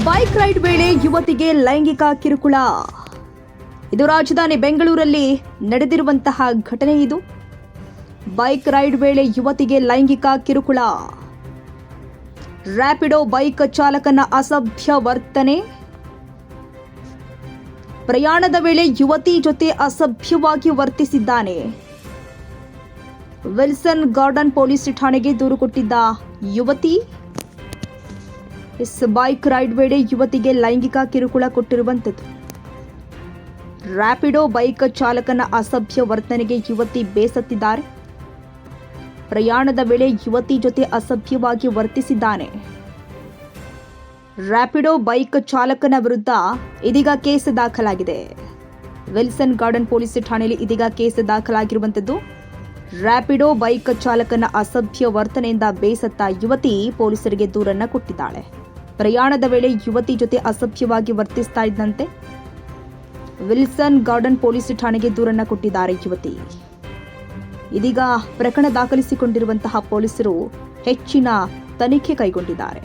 Bike ride ವೇಳೆ ಯುವತಿಗೆ ಲೈಂಗಿಕ ಕಿರುಕುಳ. ಇದು ರಾಜಧಾನಿ ಬೆಂಗಳೂರಲ್ಲಿ ನಡೆದಿರುವಂತಹ ಘಟನೆ ಇದು. ಬೈಕ್ ರೈಡ್ ವೇಳೆ ಯುವತಿಗೆ ಲೈಂಗಿಕ ಕಿರುಕುಳ. ರ್ಯಾಪಿಡೋ ಬೈಕ್ ಚಾಲಕನ ಅಸಭ್ಯ ವರ್ತನೆ. ಪ್ರಯಾಣದ ವೇಳೆ ಯುವತಿ ಜೊತೆ ಅಸಭ್ಯವಾಗಿ ವರ್ತಿಸಿದ್ದಾನೆ. ವಿಲ್ಸನ್ ಗಾರ್ಡನ್ ಪೊಲೀಸ್ ಠಾಣೆಗೆ ದೂರು ಕೊಟ್ಟಿದ್ದ ಯುವತಿ. ಎಸ್ ಬೈಕ್ ರೈಡ್ ವೇಳೆ ಯುವತಿಗೆ ಲೈಂಗಿಕ ಕಿರುಕುಳ ಕೊಟ್ಟಿರುವಂಥದ್ದು ರ್ಯಾಪಿಡೋ ಬೈಕ್ ಚಾಲಕನ ಅಸಭ್ಯ ವರ್ತನೆಗೆ ಯುವತಿ ಬೇಸತ್ತಿದ್ದಾರೆ. ಪ್ರಯಾಣದ ವೇಳೆ ಯುವತಿ ಜೊತೆ ಅಸಭ್ಯವಾಗಿ ವರ್ತಿಸಿದ್ದಾನೆ. ರ್ಯಾಪಿಡೋ ಬೈಕ್ ಚಾಲಕನ ವಿರುದ್ಧ ಇದೀಗ ಕೇಸ್ ದಾಖಲಾಗಿದೆ. ವಿಲ್ಸನ್ ಗಾರ್ಡನ್ ಪೊಲೀಸ್ ಠಾಣೆಯಲ್ಲಿ ಇದೀಗ ಕೇಸ್ ದಾಖಲಾಗಿರುವಂಥದ್ದು ರ್ಯಾಪಿಡೋ ಬೈಕ್ ಚಾಲಕನ ಅಸಭ್ಯ ವರ್ತನೆಯಿಂದ ಬೇಸತ್ತ ಯುವತಿ ಪೊಲೀಸರಿಗೆ ದೂರನ್ನ ಕೊಟ್ಟಿದ್ದಾಳೆ. ಪ್ರಯಾಣದ ವೇಳೆ ಯುವತಿ ಜೊತೆ ಅಸಭ್ಯವಾಗಿ ವರ್ತಿಸ್ತಾ ಇದ್ದಂತೆ ವಿಲ್ಸನ್ ಗಾರ್ಡನ್ ಪೊಲೀಸ್ ಠಾಣೆಗೆ ದೂರನ್ನ ಕೊಟ್ಟಿದ್ದಾರೆ ಯುವತಿ. ಇದೀಗ ಪ್ರಕರಣ ದಾಖಲಿಸಿಕೊಂಡಿರುವಂತಹ ಪೊಲೀಸರು ಹೆಚ್ಚಿನ ತನಿಖೆ ಕೈಗೊಂಡಿದ್ದಾರೆ.